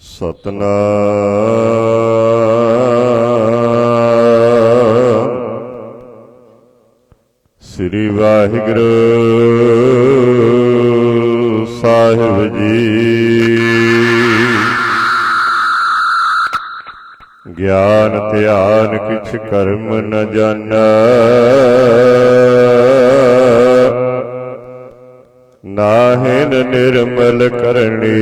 ਸਤਨਾਮ। ਸ੍ਰੀ ਵਾਹਿਗੁਰੂ ਸਾਹਿਬ ਜੀ। ਗਿਆਨ ਧਿਆਨ ਕਿਛ ਕਰਮ ਨ ਜਾਣੈ। ਨਾਹਿਨ ਨਿਰਮਲ ਕਰਨੀ।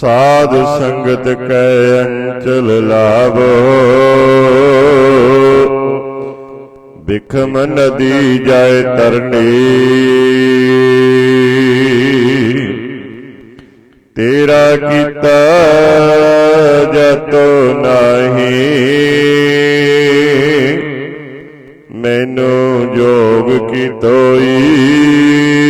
ਸਾਧ ਸੰਗਤ ਕੈ ਅੰਚਲ ਲਾਭੋ ਬਿਖਮ ਨਦੀ ਜਾਏ ਤਰਨੀ। ਤੇਰਾ ਕੀਤਾ ਜਤੋ ਨਹੀਂ। ਮੈਨੂੰ ਜੋਗ ਕੀ ਤੋਈ?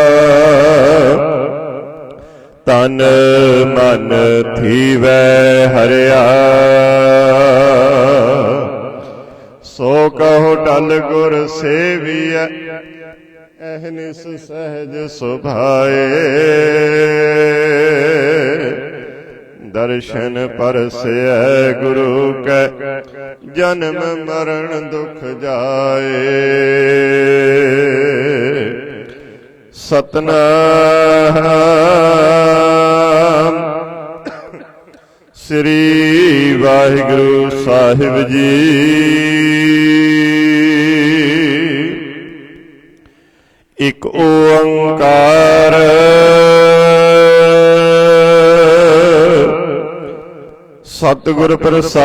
ਤਨ ਮਨ ਥੀਵੈ ਹਰਿਆ। ਸੋ ਕਹੋ ਟਲ ਗੁਰ ਸੇਵੀਐ ਅਹਨਿਸ ਸਹਿਜ ਸੁਭਾਏ। ਦਰਸ਼ਨ ਪਰਸੈ ਗੁਰੂ ਕੈ, ਜਨਮ ਮਰਨ ਦੁਖ ਜਾਏ। ਸਤਨਾਮ। ਸ੍ਰੀ ਵਾਹਿਗੁਰੂ ਸਾਹਿਬ ਜੀ। ਇਕ ਓੰਕਾਰ। ਸਤਿਗੁਰ ਪ੍ਰਸਾਦ।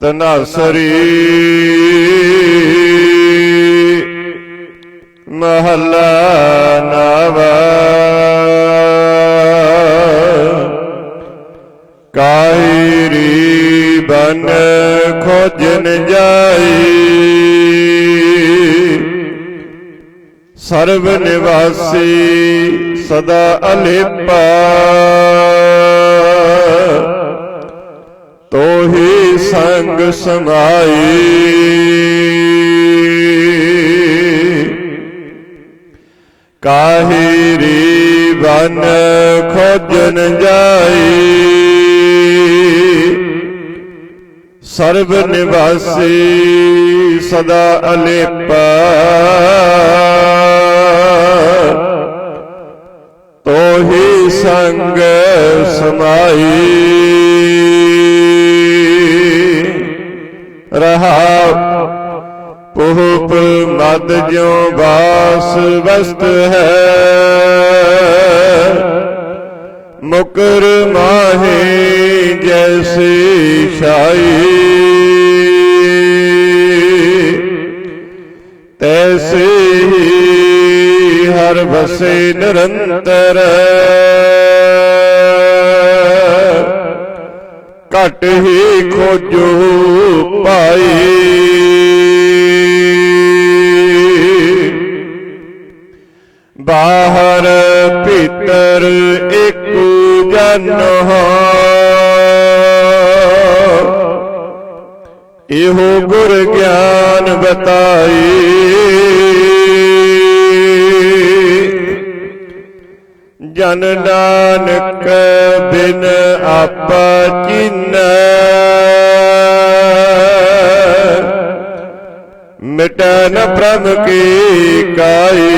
ਤਨਾਸਰੀ ਸਰਬ ਨਿਵਾਸੀ ਸਦਾ ਅਲੇਪਾ। ਤੋਹੀ ਸੰਗ ਸਮਾਈ। ਕਾਹੀ ਰੀ ਬਨ ਖੋਜਨ ਜਾਈ। ਸਰਬ ਨਿਵਾਸੀ ਸਦਾ ਅਲੇਪਾ। ਤੋਹੀ ਸੰਗ ਸਮਾਈ। ਰਹਾ ਪੁਹਪ ਮਦ ਜਿਉ ਬਾਸ ਵਸਤ ਹੈ। ਮੁਕਰ ਮਾਹੇ ਜੈਸੀ ਛਾਈ। ਤੈਸੇ ਹਰ ਵਸੇ ਨਿਰੰਤਰ। ਘਟ ਹੀ ਖੋਜੋ ਪਾਈ ਬਾਹਰ ਭੀਤਰ ਇੱਕ ਜਨ ਹੋ। ਇਹੋ ਗੁਰ ਗਿਆਨ ਬਤਾਈ। ਜਨ ਨਾਨਕ ਬਿਨ ਆਪਾ ਚੀਨੈ। ਮਿਟੈ ਪ੍ਰਭ ਕੀ ਕਾਈ।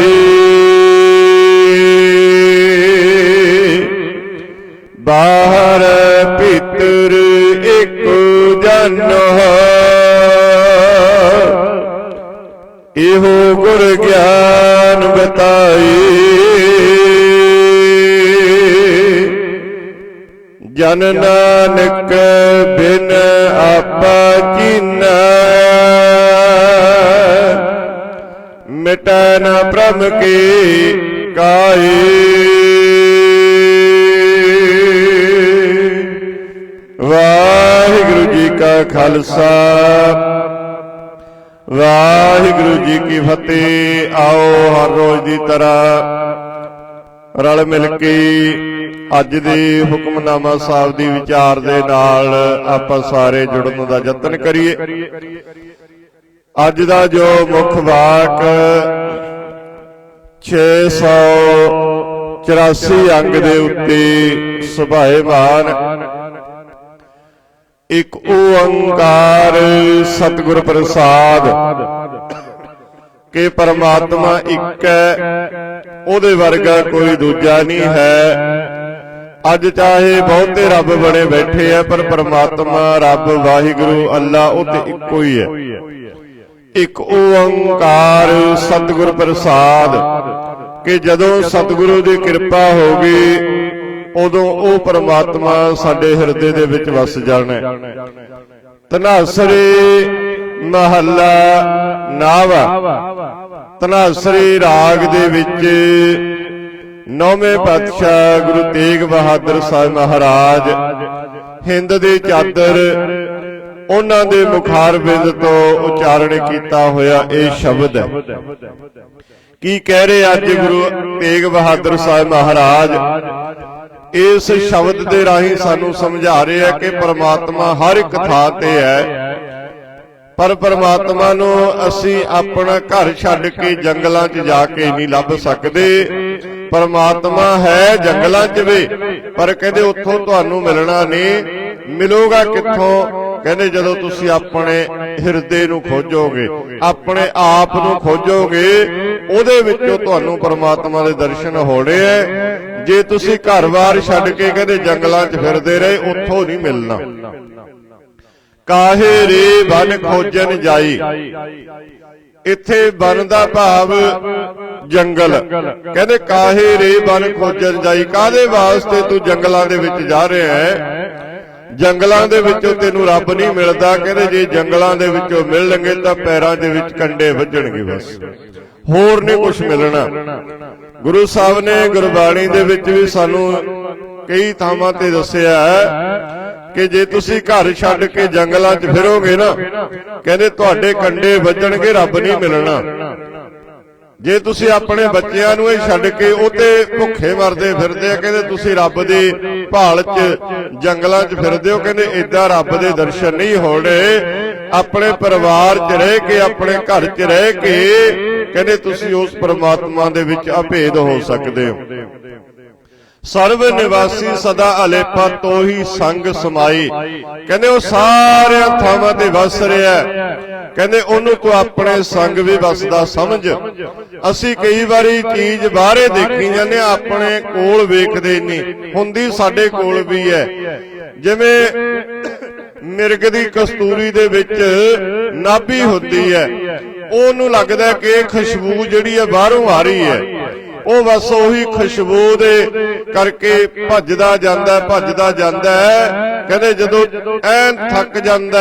ਬਾਹਰ ਭੀਤਰ ਇੱਕ ਜਨ ਹੋ। ਇਹੋ ਗੁਰ ਗਿਆਨ ਬਤਾਈ। ਜਨ ਨਾਨਕ ਬਿਨ ਆਪਾ ਚੀਨੈ ਮਿਟੈ ਨ ਭ੍ਰਮ ਕੀ ਕਾਈ। ਵਾਹਿਗੁਰੂ ਜੀ ਕਾ ਖਾਲਸਾ। ਵਾਹਿਗੁਰੂ ਜੀ ਕੀ ਫਤਿਹ। ਆਓ ਹਰ ਰੋਜ਼ ਦੀ ਤਰ੍ਹਾਂ ਰਲ ਮਿਲ ਕੇ ਅੱਜ ਦੇ ਹੁਕਮਨਾਮਾ ਸਾਹਿਬ ਦੀ ਵਿਚਾਰ ਦੇ ਨਾਲ ਆਪਾਂ ਸਾਰੇ ਜੁੜਨ ਦਾ ਯਤਨ ਕਰੀਏ। ਅੱਜ ਦਾ ਜੋ ਮੁੱਖ ਵਾਕ 684 ਅੰਗ ਦੇ ਉੱਤੇ ਸੁਭਾਏਮਾਨ ਇੱਕ ਓੰਕਾਰ ਸਤਿਗੁਰ ਪ੍ਰਸਾਦ, ਕਿ ਪਰਮਾਤਮਾ ਇੱਕ ਹੈ, ਉਹਦੇ ਵਰਗਾ ਕੋਈ ਦੂਜਾ ਨਹੀਂ ਹੈ। ਅੱਜ ਚਾਹੇ ਬਹੁਤੇ ਰੱਬ ਬਣੇ ਬੈਠੇ ਆ, ਪਰ ਪਰਮਾਤਮਾ ਰੱਬ ਵਾਹਿਗੁਰੂ ਅੱਲਾ ਉਹ ਤੇ ਇੱਕੋ ਹੀ ਹੈ ਇੱਕ ਓੰਕਾਰ ਸਤਿਗੁਰ ਪ੍ਰਸਾਦ, ਕਿ ਜਦੋਂ ਸਤਿਗੁਰੂ ਦੀ ਕਿਰਪਾ ਹੋ ਗਈ, ਉਦੋਂ ਉਹ ਪਰਮਾਤਮਾ ਸਾਡੇ ਹਿਰਦੇ ਦੇ ਵਿੱਚ ਵਸ ਜਾਣਾ ਹੈ। ਮਹੱਲਾ ਨਾਵਾ ਤਨਾਸਰੀ ਰਾਗ ਦੇ ਵਿੱਚ ਨੌਵੇਂ ਪਾਤਸ਼ਾਹ ਗੁਰੂ ਤੇਗ ਬਹਾਦਰ ਸਾਹਿਬ ਮਹਾਰਾਜ ਹਿੰਦ ਦੇ ਚਾਦਰ ਉਹਨਾਂ ਦੇ ਮੁਖਾਰ ਬਿੰਦ ਤੋਂ ਉਚਾਰਨ ਕੀਤਾ ਹੋਇਆ ਇਹ ਸ਼ਬਦ ਹੈ। ਕੀ ਕਹਿ ਰਹੇ ਅੱਜ ਗੁਰੂ ਤੇਗ ਬਹਾਦਰ ਸਾਹਿਬ ਮਹਾਰਾਜ ਇਸ ਸ਼ਬਦ ਦੇ ਰਾਹੀਂ ਸਾਨੂੰ ਸਮਝਾ ਰਹੇ ਆ ਕਿ ਪਰਮਾਤਮਾ ਹਰ ਇੱਕ ਥਾਂ ਤੇ ਹੈ। ਪਰ ਪਰਮਾਤਮਾ ਨੂੰ ਅਸੀਂ ਆਪਣਾ ਘਰ ਛੱਡ ਕੇ ਜੰਗਲਾਂ 'ਚ ਜਾ ਕੇ ਨਹੀਂ ਲੱਭ ਸਕਦੇ। ਪਰਮਾਤਮਾ ਹੈ, ਜੰਗਲਾਂ 'ਚ ਵੀ। ਪਰ ਕਹਿੰਦੇ ਉੱਥੋਂ ਤੁਹਾਨੂੰ ਮਿਲਣਾ ਨਹੀਂ। ਮਿਲੂਗਾ ਕਿੱਥੋਂ? ਕਹਿੰਦੇ ਜਦੋਂ ਤੁਸੀਂ ਆਪਣੇ ਹਿਰਦੇ ਨੂੰ ਖੋਜੋਗੇ, ਆਪਣੇ ਆਪ ਨੂੰ ਖੋਜੋਗੇ, ਉਹਦੇ ਵਿੱਚੋਂ ਤੁਹਾਨੂੰ ਪਰਮਾਤਮਾ ਦੇ ਦਰਸ਼ਨ ਹੋਣੇ ਐ। ਜੇ ਤੁਸੀਂ ਘਰ-ਬਾਰ ਛੱਡ ਕੇ ਕਹਿੰਦੇ ਜੰਗਲਾਂ 'ਚ ਫਿਰਦੇ ਰਹੇ, ਉੱਥੋਂ ਨਹੀਂ ਮਿਲਣਾ। ਕਾਹੇ ਰੇ ਬਨ ਖੋਜਨ ਜਾਈ? ਇੱਥੇ ਬਨ ਦਾ ਭਾਵ ਜੰਗਲ। ਕਹਿੰਦੇ ਕਾਹੇ ਰੇ ਬਨ ਖੋਜਨ ਜਾਈ? ਕਾਦੇ ਵਾਸਤੇ ਤੂੰ ਜੰਗਲਾਂ ਦੇ ਵਿੱਚ ਜਾ ਰਿਹਾ ਹੈ? ਜੰਗਲਾਂ ਦੇ ਵਿੱਚੋਂ ਤੈਨੂੰ ਰੱਬ ਨਹੀਂ ਮਿਲਦਾ। ਕਹਿੰਦੇ ਜੇ ਜੰਗਲਾਂ ਦੇ ਵਿੱਚੋਂ ਮਿਲਣਗੇ ਤਾਂ ਪੈਰਾਂ ਦੇ ਵਿੱਚ ਕੰਡੇ ਵੱਜਣਗੇ ਬਸ। ਹੋਰ ਨਹੀਂ ਕੁਝ ਮਿਲਣਾ। ਗੁਰੂ ਸਾਹਿਬ ਨੇ ਗੁਰਬਾਣੀ ਦੇ ਵਿੱਚ ਵੀ ਸਾਨੂੰ ਕਈ ਥਾਵਾਂ ਤੇ ਦੱਸਿਆ ਹੈ ਕਿ ਜੇ ਤੁਸੀਂ ਘਰ ਛੱਡ ਕੇ ਜੰਗਲਾਂ 'ਚ ਫਿਰੋਗੇ ਨਾ ਕਹਿੰਦੇ ਤੁਹਾਡੇ ਕੰਡੇ ਵੱਜਣਗੇ ਰੱਬ ਨਹੀਂ ਮਿਲਣਾ। ਜੇ ਤੁਸੀਂ ਆਪਣੇ ਬੱਚਿਆਂ ਨੂੰ ਇਹ ਛੱਡ ਕੇ ਉਹਤੇ ਭੁੱਖੇ ਮਰਦੇ ਫਿਰਦੇ ਆ ਕਹਿੰਦੇ ਤੁਸੀਂ ਰੱਬ ਦੀ ਭਾਲ 'ਚ ਜੰਗਲਾਂ 'ਚ ਫਿਰਦੇ ਹੋ ਕਹਿੰਦੇ ਇਦਾਂ ਰੱਬ ਦੇ ਦਰਸ਼ਨ ਨਹੀਂ ਹੋਣੇ। ਆਪਣੇ ਪਰਿਵਾਰ 'ਚ ਰਹਿ ਕੇ ਆਪਣੇ ਘਰ 'ਚ ਰਹਿ ਕੇ ਕਹਿੰਦੇ ਤੁਸੀਂ ਉਸ ਪਰਮਾਤਮਾ ਦੇ ਵਿੱਚ ਅਭੇਦ ਹੋ ਸਕਦੇ ਹੋ। ਸਰਵ ਨਿਵਾਸੀ ਸਦਾ ਅਲੇਪਾ ਤੋਹੀ ਸੰਗ ਸਮਾਈ। ਕਹਿੰਦੇ ਉਹ ਸਾਰਿਆਂ ਥਾਵਾਂ ਤੇ ਵਸ ਰਿਹਾ। ਕਹਿੰਦੇ ਉਹਨੂੰ ਤੂੰ ਆਪਣੇ ਸੰਗ ਵੀ ਵਸਦਾ ਸਮਝ। ਅਸੀਂ ਕਈ ਵਾਰੀ ਚੀਜ਼ ਬਾਹਰੇ ਦੇਖੀ ਜਾਂਦੇ ਹਾਂ, ਆਪਣੇ ਕੋਲ ਵੇਖਦੇ ਨਹੀਂ। ਹੁੰਦੀ ਸਾਡੇ ਕੋਲ ਵੀ ਹੈ। ਜਿਵੇਂ ਮਿਰਗ ਦੀ ਕਸਤੂਰੀ ਦੇ ਵਿੱਚ ਨਾਭੀ ਹੁੰਦੀ ਹੈ। ਉਹਨੂੰ ਲੱਗਦਾ ਕਿ ਖੁਸ਼ਬੂ ਜਿਹੜੀ ਹੈ ਬਾਹਰੋਂ ਆ ਰਹੀ ਹੈ। ਉਹ ਬਸ ਉਹੀ ਖੁਸ਼ਬੂ ਦੇ ਕਰਕੇ ਭੱਜਦਾ ਜਾਂਦਾ ਹੈ, ਭੱਜਦਾ ਜਾਂਦਾ ਕਹਿੰਦੇ ਜਦੋਂ ਐਨ ਥੱਕ ਜਾਂਦਾ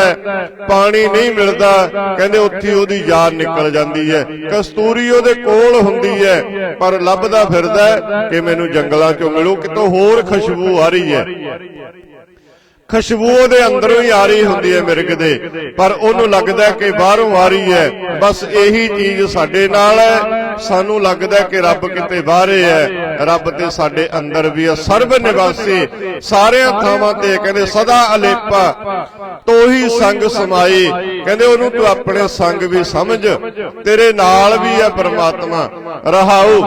ਪਾਣੀ ਨਹੀਂ ਮਿਲਦਾ ਕਹਿੰਦੇ ਉੱਥੇ ਉਹਦੀ ਜਾਨ ਨਿਕਲ ਜਾਂਦੀ ਹੈ। ਕਸਤੂਰੀ ਉਹਦੇ ਕੋਲ ਹੁੰਦੀ ਹੈ ਪਰ ਲੱਭਦਾ ਫਿਰਦਾ ਕਿ ਮੈਨੂੰ ਜੰਗਲਾਂ ਚੋਂ ਮਿਲੂ ਕਿਤੋਂ ਹੋਰ ਖੁਸ਼ਬੂ ਆ ਰਹੀ ਹੈ। ਖੁਸ਼ਬੂ ਉਹਦੇ ਅੰਦਰੋਂ ਹੀ ਆ ਰਹੀ ਹੁੰਦੀ ਹੈ ਮਿਰਗ ਦੇ। ਪਰ ਉਹਨੂੰ ਲੱਗਦਾ ਕਿ ਬਾਹਰੋਂ ਆ ਰਹੀ ਹੈ। ਬਸ ਇਹੀ ਚੀਜ਼ ਸਾਡੇ ਨਾਲ ਹੈ। ਸਾਨੂੰ ਲੱਗਦਾ ਕਿ ਰੱਬ ਕਿਤੇ ਬਾਹਰੇ ਹੈ। ਰੱਬ ਤੇ ਸਾਡੇ ਅੰਦਰ ਵੀ ਹੈ। ਸਰਬ ਨਿਵਾਸੀ ਸਾਰਿਆਂ ਥਾਵਾਂ ਤੇ ਕਹਿੰਦੇ, ਸਦਾ ਅਲੇਪਾ, ਤੋਹੀ ਸੰਗ ਸਮਾਈ। ਕਹਿੰਦੇ, ਉਹਨੂੰ ਤੂੰ ਆਪਣੇ ਸੰਗ ਵੀ ਸਮਝ। ਤੇਰੇ ਨਾਲ ਵੀ ਹੈ ਪਰਮਾਤਮਾ। ਰਹਾਉ।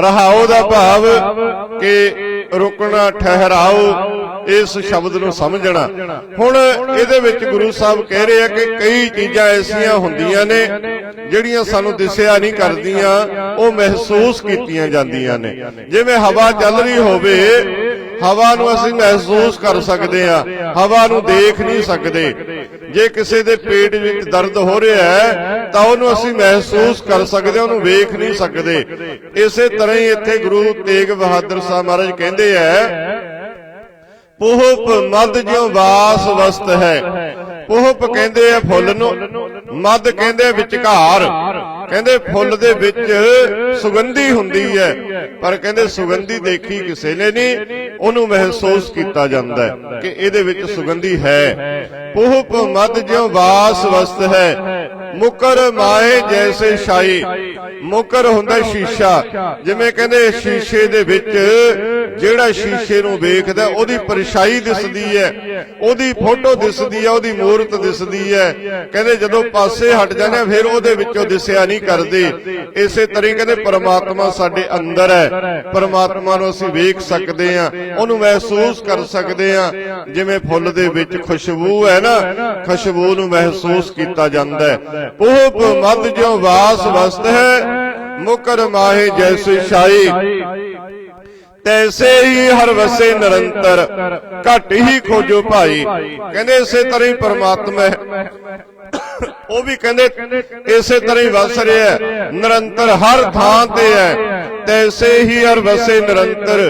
ਰਹਾਉ ਦਾ ਭਾਵ ਕਿ ਰੁਕਣਾ, ਠਹਿਰਾਓ, ਇਸ ਸ਼ਬਦ ਨੂੰ ਸਮਝਣਾ। ਹੁਣ ਇਹਦੇ ਵਿੱਚ ਗੁਰੂ ਸਾਹਿਬ ਕਹਿ ਰਹੇ ਆ ਕਿ ਕਈ ਚੀਜ਼ਾਂ ਐਸੀਆਂ ਹੁੰਦੀਆਂ ਨੇ ਜਿਹੜੀਆਂ ਸਾਨੂੰ ਦਿਸਿਆ ਨਹੀਂ ਕਰਦੀਆਂ, ਉਹ ਮਹਿਸੂਸ ਕੀਤੀਆਂ ਜਾਂਦੀਆਂ ਨੇ। ਜਿਵੇਂ ਹਵਾ ਚੱਲ ਰਹੀ ਹੋਵੇ, ਹਵਾ ਨੂੰ ਅਸੀਂ ਮਹਿਸੂਸ ਕਰ ਸਕਦੇ ਹਾਂ ਹਵਾ ਨੂੰ ਦੇਖ ਨਹੀਂ ਸਕਦੇ। ਜੇ ਕਿਸੇ ਦੇ ਪੇਟ ਵਿੱਚ ਦਰਦ ਹੋ ਰਿਹਾ ਹੈ, ਤਾਂ ਉਹਨੂੰ ਅਸੀਂ ਮਹਿਸੂਸ ਕਰ ਸਕਦੇ ਹਾਂ, ਉਹਨੂੰ ਵੇਖ ਨਹੀਂ ਸਕਦੇ। ਇਸੇ ਤਰ੍ਹਾਂ ਹੀ ਇੱਥੇ ਗੁਰੂ ਤੇਗ ਬਹਾਦਰ ਸਾਹਿਬ ਮਹਾਰਾਜ ਕਹਿੰਦੇ ਆ ਪੋਹਪ ਮਦ ਜਿਉ ਵਾਸ ਵਸਤ ਹੈ। ਪੋਹਪ ਕਹਿੰਦੇ ਆ ਫੁੱਲ ਨੂੰ, ਮੱਧ ਕਹਿੰਦੇ ਵਿਚਕਾਰ। ਕਹਿੰਦੇ ਫੁੱਲ ਦੇ ਵਿੱਚ ਸੁਗੰਧੀ ਹੁੰਦੀ ਹੈ, ਪਰ ਕਹਿੰਦੇ ਸੁਗੰਧੀ ਦੇਖੀ ਕਿਸੇ ਨੇ ਨਹੀਂ, ਉਹਨੂੰ ਮਹਿਸੂਸ ਕੀਤਾ ਜਾਂਦਾ ਹੈ ਕਿ ਇਹਦੇ ਵਿੱਚ ਸੁਗੰਧੀ ਹੈ। ਪੋਹਪ ਮੱਧ ਜਿਉ ਵਾਸ ਵਸਤ ਹੈ ਮੁਕਰ ਮਾਏ ਜੈਸੇ ਸ਼ਾਈ ਮੁਕਰ ਹੁੰਦਾ ਸ਼ੀਸ਼ਾ। ਜਿਵੇਂ ਕਹਿੰਦੇ ਸ਼ੀਸ਼ੇ ਦੇ ਵਿੱਚ ਜਿਹੜਾ ਸ਼ੀਸ਼ੇ ਨੂੰ ਵੇਖਦਾ, ਉਹਦੀ ਪਰਛਾਈ ਦਿਸਦੀ ਹੈ। ਉਹਦੀ ਫੋਟੋ ਦਿਸਦੀ ਹੈ, ਉਹਦੀ ਮੂਰਤ ਦਿਸਦੀ ਹੈ। ਕਹਿੰਦੇ ਜਦੋਂ ਪਾਸੇ ਹਟ ਜਾਂਦੇ ਫਿਰ ਉਹਦੇ ਵਿੱਚੋਂ ਦਿਸਿਆ ਨਹੀਂ ਕਰਦੇ। ਇਸੇ ਤਰ੍ਹਾਂ ਕਹਿੰਦੇ ਪਰਮਾਤਮਾ ਸਾਡੇ ਅੰਦਰ ਹੈ। ਪਰਮਾਤਮਾ ਨੂੰ ਅਸੀਂ ਵੇਖ ਸਕਦੇ ਆ ਉਹਨੂੰ ਮਹਿਸੂਸ ਕਰ ਸਕਦੇ ਆ ਜਿਵੇਂ ਫੁੱਲ ਦੇ ਵਿੱਚ ਖੁਸ਼ਬੂ ਹੈ ਨਾ, ਖੁਸ਼ਬੂ ਨੂੰ ਮਹਿਸੂਸ ਕੀਤਾ ਜਾਂਦਾ ਹੈ। ਪੋਪ ਮਦ ਜਿਉ ਵਾਸ ਵਸਤ ਹੈ, ਮੁਕਰ ਮਾਹੇ ਜੈਸੇ ਸ਼ਾਈ ਤੈਸੇ ਹੀ ਹਰ ਵਸੇ ਨਿਰੰਤਰ, ਘਟ ਹੀ ਖੋਜੋ ਭਾਈ। ਕਹਿੰਦੇ ਇਸੇ ਤਰ੍ਹਾਂ ਹੀ ਪਰਮਾਤਮਾ ਹੈ। ਉਹ ਵੀ ਕਹਿੰਦੇ ਇਸੇ ਤਰ੍ਹਾਂ ਹੀ ਵਸ ਰਿਹਾ ਨਿਰੰਤਰ ਹਰ ਥਾਂ ਤੇ ਹੈ। ਤੈਸੇ ਹੀ ਹਰ ਵਸੇ ਨਿਰੰਤਰ।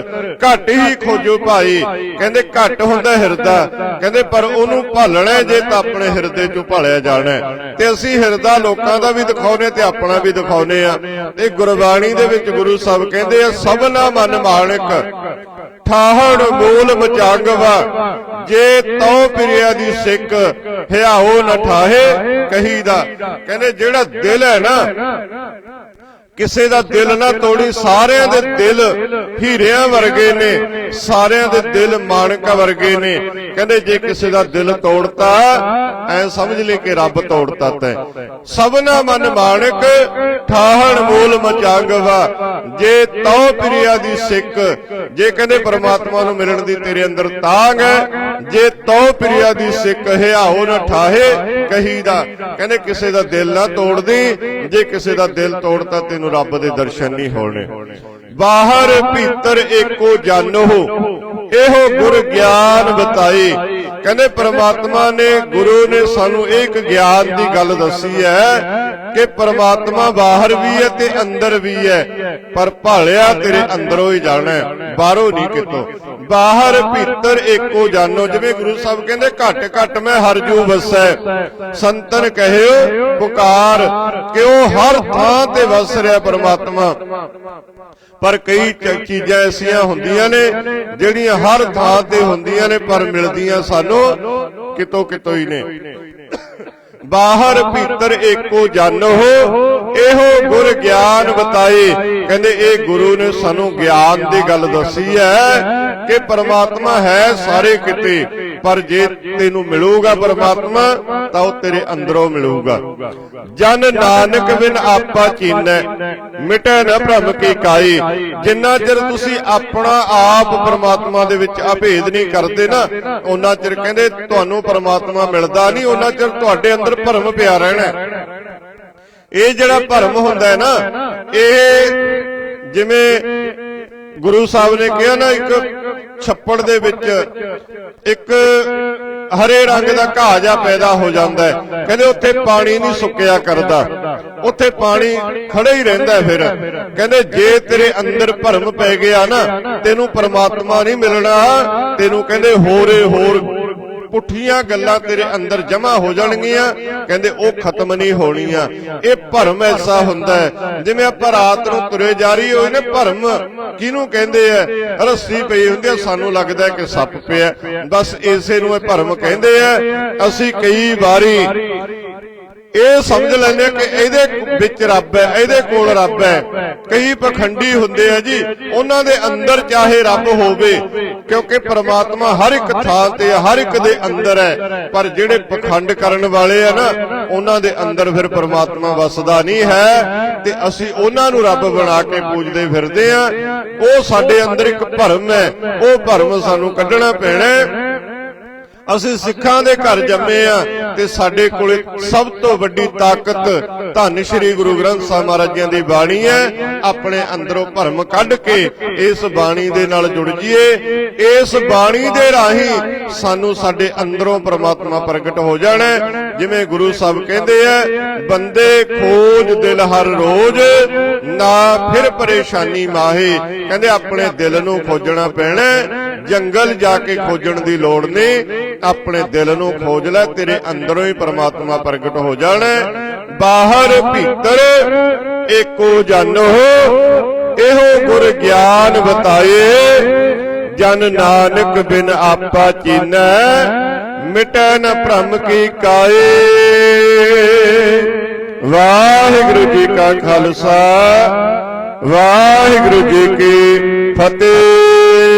ਘਟ ਹੀ ਖੋਜੋ ਭਾਈ। ਕਹਿੰਦੇ ਘਟ ਹੁੰਦਾ ਹਿਰਦਾ। ਕਹਿੰਦੇ ਪਰ ਉਹਨੂੰ ਭਾਲਣਾ ਜੇ ਤਾਂ ਆਪਣੇ ਹਿਰਦੇ ਚੋਂ ਭਾਲਿਆ ਜਾਣਾ ਤੇ ਅਸੀਂ ਹਿਰਦਾ ਲੋਕਾਂ ਦਾ ਵੀ ਦਿਖਾਉਨੇ ਤੇ ਆਪਣਾ ਵੀ ਦਿਖਾਉਨੇ ਆ। ਤੇ ਗੁਰਬਾਣੀ ਦੇ ਵਿੱਚ ਗੁਰੂ ਸਾਹਿਬ ਕਹਿੰਦੇ ਆ ਸਭਨਾ ਮਨ ਮਾਣਕ ਠਾਹੜ ਮੂਲ ਮਚਾਂਗਵਾ ਜੇ ਤਉ ਪਿਰਿਆ ਦੀ ਸਿੱਖ ਹਿਆਓ ਨ ਠਾਹੇ ਕਹੀਦਾ। ਕਹਿੰਦੇ ਜਿਹੜਾ ਦਿਲ ਹੈ ਨਾ ਕਿਸੇ ਦਾ ਦਿਲ ਨਾ ਤੋੜੀ ਸਾਰਿਆਂ ਦੇ ਦਿਲ ਹੀਰਿਆਂ ਵਰਗੇ ਨੇ। ਸਾਰਿਆਂ ਦੇ ਦਿਲ ਮਾਣਕਾ ਵਰਗੇ ਨੇ। ਕਹਿੰਦੇ ਜੇ ਕਿਸੇ ਦਾ ਦਿਲ ਤੋੜਤਾ ਐ ਸਮਝ ਲੈ ਕਿ ਰੱਬ ਤੋੜਤਾ ਤੈ। ਸਭਨਾ ਮਨ ਮਾਣਕ ਠਾਹਣ ਮੂਲ ਮਚਾਂਗਵਾ ਜੇ ਤਉ ਪ੍ਰਿਆ ਦੀ ਸਿੱਖ। ਜੇ ਕਹਿੰਦੇ ਪਰਮਾਤਮਾ ਨੂੰ ਮਿਲਣ ਦੀ ਤੇਰੇ ਅੰਦਰ ਤਾਂਗ ਹੈ ਜੇ ਤਉ ਪ੍ਰਿਆ ਦੀ ਸਿੱਖ ਹਿਆਓ ਨਾ ਠਾਹੇ ਕਹੀਦਾ। ਕਹਿੰਦੇ। ਕਿਸੇ ਦਾ ਦਿਲ ਨਾ ਤੋੜਦੀ ਜੇ ਕਿਸੇ ਦਾ ਦਿਲ ਤੋੜਤਾ ਤੈਨੂੰ ਰੱਬ ਦੇ ਦਰਸ਼ਨ ਨਹੀਂ ਹੋਣੇ। ਬਾਹਰ ਭੀਤਰ ਏਕੋ ਜਾਨੋ ਇਹੋ ਗੁਰ ਗਿਆਨ ਬਤਾਈ। ਕਹਿੰਦੇ ਪ੍ਰਮਾਤਮਾ ਨੇ ਗੁਰੂ ਨੇ ਸਾਨੂੰ ਇੱਕ ਗਿਆਨ ਦੀ ਗੱਲ ਦੱਸੀ ਹੈ। ਕਿ ਪ੍ਰਮਾਤਮਾ ਬਾਹਰ ਵੀ ਹੈ ਤੇ ਅੰਦਰ ਵੀ ਹੈ। ਪਰ ਭਾਲਿਆ ਤੇਰੇ ਅੰਦਰੋਂ ਹੀ ਜਾਣਾ ਬਾਹਰੋਂ ਨਹੀਂ ਕਿਤੋਂ। ਬਾਹਰ ਭੀਤਰ ਏਕੋ ਜਾਨੋ, ਜਿਵੇਂ ਗੁਰੂ ਸਾਹਿਬ ਕਹਿੰਦੇ, ਘਟ ਘਟ ਮੈਂ ਹਰ ਜੂ ਵਸੈ। ਸੰਤਨ ਕਹਿਓ, ਪੁਕਾਰ ਕਿ ਉਹ ਹਰ ਥਾਂ ਤੇ ਵਸ ਰਿਹਾ ਪਰਮਾਤਮਾ। ਪਰ ਕਈ ਚੀਜ਼ਾਂ ਐਸੀਆਂ ਹੁੰਦੀਆਂ ਨੇ, ਜਿਹੜੀਆਂ ਹਰ ਥਾਂ ਤੇ ਹੁੰਦੀਆਂ ਨੇ, ਪਰ ਮਿਲਦੀਆਂ ਸਾਨੂੰ ਕਿਤੋਂ ਕਿਤੋਂ ਹੀ ਨੇ। ਬਾਹਰ ਭੀਤਰ ਏਕੋ ਜਾਨੋ ਇਹੋ ਗੁਰ ਗਿਆਨ ਬਤਾਏ ਕਹਿੰਦੇ ਇਹ ਗੁਰੂ ਨੇ ਸਾਨੂੰ ਗਿਆਨ ਦੀ ਗੱਲ ਦੱਸੀ ਹੈ ਕਿ ਪਰਮਾਤਮਾ ਹੈ ਸਾਰੇ ਕਿਤੇ। ਪਰ ਜੇ ਤੈਨੂੰ ਮਿਲੂਗਾ ਪਰਮਾਤਮਾ ਤਾਂ ਉਹ ਤੇਰੇ ਅੰਦਰੋਂ ਮਿਲੂਗਾ। ਜਨ ਨਾਨਕ ਬਿਨ ਆਪਾ ਚੀਨੈ। ਮਿਟੈ ਨ ਭ੍ਰਮ ਕੀ ਕਾਈ। ਜਿੰਨਾ ਚਿਰ ਤੁਸੀਂ ਆਪਣਾ ਆਪ ਪਰਮਾਤਮਾ ਦੇ ਵਿੱਚ ਅਭੇਦ ਨਹੀਂ ਕਰਦੇ ਨਾ ਉਹਨਾਂ ਚਿਰ ਕਹਿੰਦੇ ਤੁਹਾਨੂੰ ਪਰਮਾਤਮਾ ਮਿਲਦਾ ਨਹੀਂ ਉਹਨਾਂ ਚਿਰ ਤੁਹਾਡੇ ਅੰਦਰ ਭਰਮ ਪਿਆ ਰਹਿਣਾ। ਇਹ ਜਿਹੜਾ ਭਰਮ ਹੁੰਦਾ ਹੈ ਨਾ ਇਹ ਜਿਵੇਂ ਗੁਰੂ ਸਾਹਿਬ ਨੇ ਕਿਹਾ ਨਾ ਇੱਕ ਛੱਪੜ ਦੇ ਵਿੱਚ ਇੱਕ ਹਰੇ ਰੰਗ ਦਾ ਘਾਹ ਜਾ ਪੈਦਾ ਹੋ ਜਾਂਦਾ ਹੈ। ਕਹਿੰਦੇ ਉੱਥੇ ਪਾਣੀ ਨਹੀਂ ਸੁੱਕਿਆ ਕਰਦਾ। ਉੱਥੇ ਪਾਣੀ ਖੜਾ ਹੀ ਰਹਿੰਦਾ ਫਿਰ। ਕਹਿੰਦੇ ਜੇ ਤੇਰੇ ਅੰਦਰ ਭਰਮ ਪੈ ਗਿਆ ਨਾ ਤੈਨੂੰ ਪਰਮਾਤਮਾ ਨਹੀਂ ਮਿਲਣਾ। ਤੈਨੂੰ ਕਹਿੰਦੇ ਹੋਰੇ ਹੋਰ ਪੁੱਠੀਆਂ ਗੱਲਾਂ ਤੇਰੇ ਅੰਦਰ ਜਮਾ ਹੋ ਜਾਣਗੀਆਂ। ਕਹਿੰਦੇ, ਉਹ ਖਤਮ ਨਹੀਂ ਹੋਣੀਆਂ। ਇਹ ਭਰਮ ਐਸਾ ਹੁੰਦਾ ਹੈ, ਜਿਵੇਂ ਆਪਾਂ ਰਾਤ ਨੂੰ ਤੁਰੇ ਜਾ ਰਹੀ ਹੋਏ ਨੇ, ਭਰਮ। ਕਿਹਨੂੰ ਕਹਿੰਦੇ ਆ? ਰੱਸੀ ਪਈ ਹੁੰਦੀ ਆ, ਸਾਨੂੰ ਲੱਗਦਾ ਕਿ ਸੱਪ ਪਿਆ। ਬਸ ਇਸੇ ਨੂੰ ਇਹ ਭਰਮ ਕਹਿੰਦੇ ਆ। ਅਸੀਂ ਕਈ ਵਾਰੀ ਇਹ ਸਮਝ ਲੈਂਦੇ ਕਿ ਇਹਦੇ ਵਿੱਚ ਰੱਬ ਹੈ, ਇਹਦੇ ਕੋਲ ਰੱਬ ਹੈ। ਕਈ ਪਖੰਡੀ ਹੁੰਦੇ ਆ ਜੀ, ਉਹਨਾਂ ਦੇ ਅੰਦਰ ਚਾਹੇ ਰੱਬ ਹੋਵੇ, ਕਿਉਂਕਿ ਪਰਮਾਤਮਾ ਹਰ ਇੱਕ ਥਾਂ ਤੇ, ਹਰ ਇੱਕ ਦੇ ਅੰਦਰ ਹੈ। ਪਰ ਜਿਹੜੇ ਪਖੰਡ ਕਰਨ ਵਾਲੇ ਆ ਨਾ, ਉਹਨਾਂ ਦੇ ਅੰਦਰ ਫਿਰ ਪਰਮਾਤਮਾ ਵਸਦਾ ਨਹੀਂ ਹੈ ਤੇ ਅਸੀਂ ਉਹਨਾਂ ਨੂੰ ਰੱਬ ਬਣਾ ਕੇ ਪੂਜਦੇ ਫਿਰਦੇ ਆ। ਉਹ ਸਾਡੇ ਅੰਦਰ ਇੱਕ ਭਰਮ ਹੈ, ਉਹ ਭਰਮ ਸਾਨੂੰ ਕੱਢਣਾ ਪੈਣਾ ਅਸੀਂ ਸਿੱਖਾਂ ਦੇ ਘਰ ਜੰਮੇ ਆ ਤੇ ਸਾਡੇ ਕੋਲੇ ਸਭ ਤੋਂ ਵੱਡੀ ਤਾਕਤ ਧੰਨ ਸ਼੍ਰੀ ਗੁਰੂ ਗ੍ਰੰਥ ਸਾਹਿਬ ਮਹਾਰਾਜ ਜੀ ਦੀ ਬਾਣੀ ਹੈ। ਆਪਣੇ ਅੰਦਰੋਂ ਭਰਮ ਕੱਢ ਕੇ ਇਸ ਬਾਣੀ ਦੇ ਨਾਲ ਜੁੜ ਜਾਈਏ ਇਸ ਬਾਣੀ ਦੇ ਰਾਹੀਂ ਸਾਨੂੰ ਸਾਡੇ ਅੰਦਰੋਂ ਪ੍ਰਮਾਤਮਾ ਪ੍ਰਗਟ ਹੋ ਜਾਣਾ ਜਿਵੇਂ ਗੁਰੂ ਸਾਹਿਬ ਕਹਿੰਦੇ ਆ, ਬੰਦੇ ਖੋਜ ਦਿਲ ਹਰ ਰੋਜ਼, ਨਾ ਫਿਰ ਪਰੇਸ਼ਾਨੀ ਮਾਹੇ। ਕਹਿੰਦੇ, ਆਪਣੇ ਦਿਲ ਨੂੰ ਖੋਜਣਾ ਪੈਣਾ ਜੰਗਲ ਜਾ ਕੇ ਖੋਜਣ ਦੀ ਲੋੜ ਨਹੀਂ। ਆਪਣੇ ਦਿਲ ਨੂੰ ਖੋਜ ਲੈ, ਤੇਰੇ ਅੰਦਰ ਹੀ ਪਰਮਾਤਮਾ ਪ੍ਰਗਟ ਹੋ ਜਾਣਾ, ਬਾਹਰ ਭੀਤਰ, ਏਕੋ ਜਨ ਇਹੋ ਗੁਰ ਗਿਆਨ ਬਤਾਏ ਜਨ ਨਾਨਕ ਬਿਨ ਆਪਾ ਚੀਨੈ, ਮਿਟੈ ਨ ਭ੍ਰਮ ਕੀ ਕਾਏ। ਵਾਹਿਗੁਰੂ ਜੀ ਕਾ ਖਾਲਸਾ, ਵਾਹਿਗੁਰੂ ਜੀ ਕੀ ਫਤਿਹ।